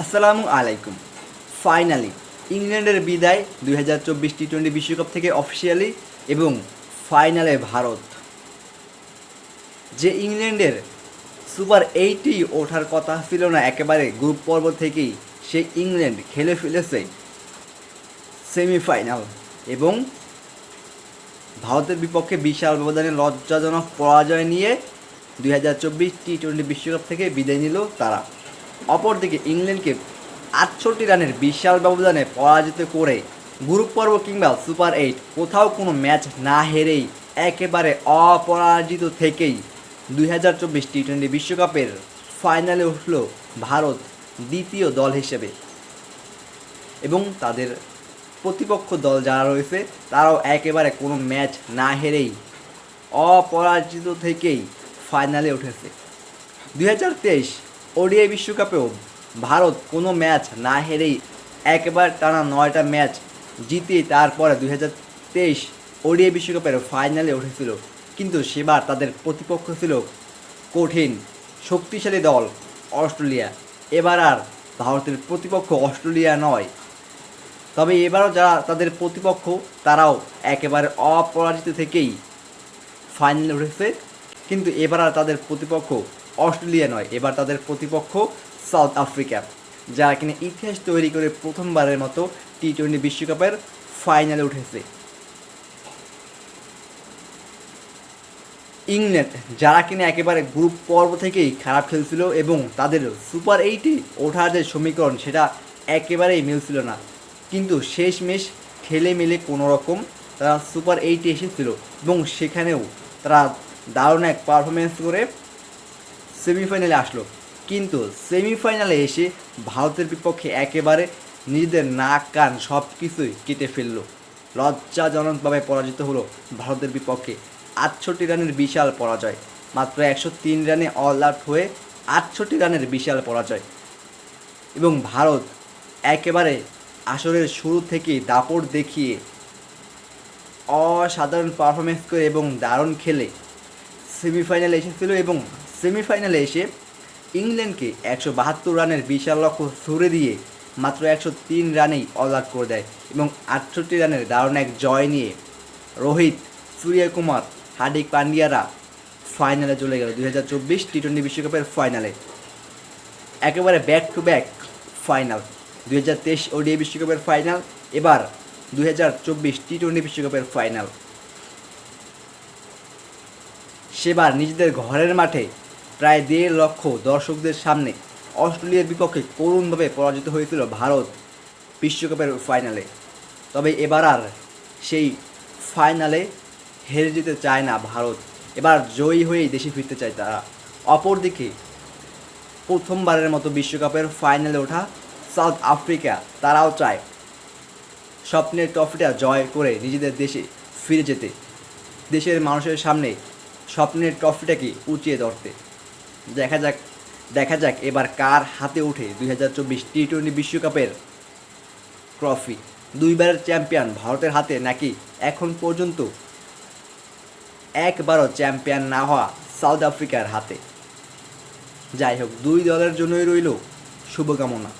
আসসালামু আলাইকুম। ফাইনালি ইংল্যান্ডের বিদায় দুই হাজার চব্বিশ টি টোয়েন্টি বিশ্বকাপ থেকে অফিসিয়ালি এবং ফাইনালে ভারত। যে ইংল্যান্ডের সুপার এইটি ওঠার কথা ছিল না, একেবারে গ্রুপ পর্ব থেকেই সেই ইংল্যান্ড খেলে ফেলেছে সেমিফাইনাল এবং ভারতের বিপক্ষে বিশাল ব্যবধানে লজ্জাজনক পরাজয় নিয়ে দুই হাজার চব্বিশ টি টোয়েন্টি বিশ্বকাপ থেকে বিদায় নিল তারা। অপরদিকে ইংল্যান্ডকে আটষট্টি রানের বিশাল ব্যবধানে পরাজিত করে গ্রুপ পর্ব কিংবা সুপার এইট কোথাও কোনো ম্যাচ না হেরেই একেবারে অপরাজিত থেকেই দুই হাজার চব্বিশ টি টোয়েন্টি বিশ্বকাপের ফাইনালে উঠল ভারত দ্বিতীয় দল হিসেবে। এবং তাদের প্রতিপক্ষ দল যারা রয়েছে, তারাও একেবারে কোনো ম্যাচ না হেরেই অপরাজিত থেকেই ফাইনালে উঠেছে। দুই হাজার তেইশ ওডিআই বিশ্বকাপেও ভারত কোনো ম্যাচ না হেরেই একেবারে টানা নয়টা ম্যাচ জিতে তারপরে দুই হাজার তেইশ ওডিআই বিশ্বকাপের ফাইনালে উঠেছিল। কিন্তু সেবার তাদের প্রতিপক্ষ ছিল কঠিন, শক্তিশালী দল অস্ট্রেলিয়া। এবার আর ভারতের প্রতিপক্ষ অস্ট্রেলিয়া নয়। তবে এবারও যারা তাদের প্রতিপক্ষ, তারাও একেবারে অপরাজিত থেকেই ফাইনালে উঠেছে। কিন্তু এবার আর তাদের প্রতিপক্ষ অস্ট্রেলিয়া নয়, এবার তাদের প্রতিপক্ষ সাউথ আফ্রিকা যারা কিনা ইতিহাস তৈরি করে প্রথমবারের মতো টি টোয়েন্টি বিশ্বকাপের ফাইনালে উঠেছে। ইংল্যান্ড, যারা কিনা একেবারে গ্রুপ পর্ব থেকেই খারাপ খেলছিল এবং তাদের সুপার এইটে ওঠার যে সমীকরণ, সেটা একেবারেই মিলছিল না। কিন্তু শেষমেশ ঠেলে মেলে কোনো রকম তারা সুপার এইটে এসেছিল এবং সেখানেও তারা দারুণ এক পারফরমেন্স করে সেমিফাইনালে আসলো। কিন্তু সেমিফাইনালে এসে ভারতের বিপক্ষে একেবারে নিজেদের নাক, কান সব কিছুই কেটে ফেলল। লজ্জাজনকভাবে পরাজিত হলো ভারতের বিপক্ষে আটষট্টি রানের বিশাল পরাজয়। মাত্র একশো তিন রানে অল আউট হয়ে আটষট্টি রানের বিশাল পরাজয়। এবং ভারত একেবারে আসরের শুরু থেকেই দাপট দেখিয়ে অসাধারণ পারফরমেন্স করে এবং দারুণ খেলে সেমিফাইনালে এসেছিল এবং সেমিফাইনালে এসে ইংল্যান্ডকে একশো বাহাত্তর রানের বিশাল লক্ষ্য ছুড়ে দিয়ে মাত্র একশো তিন রানেই অল আউট করে দেয় এবং আটষট্টি রানের দারুণ এক জয় নিয়ে রোহিত, সূর্যকুমার, হার্দিক পান্ডিয়ারা ফাইনালে চলে গেল দুই হাজার চব্বিশ টি টোয়েন্টি বিশ্বকাপের ফাইনালে। একেবারে ব্যাক টু ব্যাক ফাইনাল দুই হাজার তেইশ ওডিআই বিশ্বকাপের ফাইনাল এবার দুই হাজার চব্বিশ টি টোয়েন্টি বিশ্বকাপের ফাইনাল সেবার নিজেদের ঘরের মাঠে প্রায় দেড় লক্ষ দর্শকদের সামনে অস্ট্রেলিয়ার বিপক্ষে করুণভাবে পরাজিত হয়েছিল ভারত বিশ্বকাপের ফাইনালে। তবে এবার আর সেই ফাইনালে হেরে যেতে চায় না ভারত। এবার জয়ী হয়েই দেশে ফিরতে চায় তারা। অপরদিকে প্রথমবারের মতো বিশ্বকাপের ফাইনালে ওঠা সাউথ আফ্রিকা, তারাও চায় স্বপ্নের ট্রফিটা জয় করে নিজেদের দেশে ফিরে যেতে। দেশের মানুষের সামনে স্বপ্নের ট্রফিটাকে উঁচিয়ে ধরতে। দেখা যাক দেখা যাক এবার কার হাতে ওঠে দুই হাজার চব্বিশ টি টোয়েন্টি বিশ্বকাপের ট্রফি। দুইবারের চ্যাম্পিয়ন ভারতের হাতে নাকি এখন পর্যন্ত একবারও চ্যাম্পিয়ন না হওয়া সাউথ আফ্রিকার হাতে। যাই হোক, দুই দলের জন্যই রইল শুভকামনা।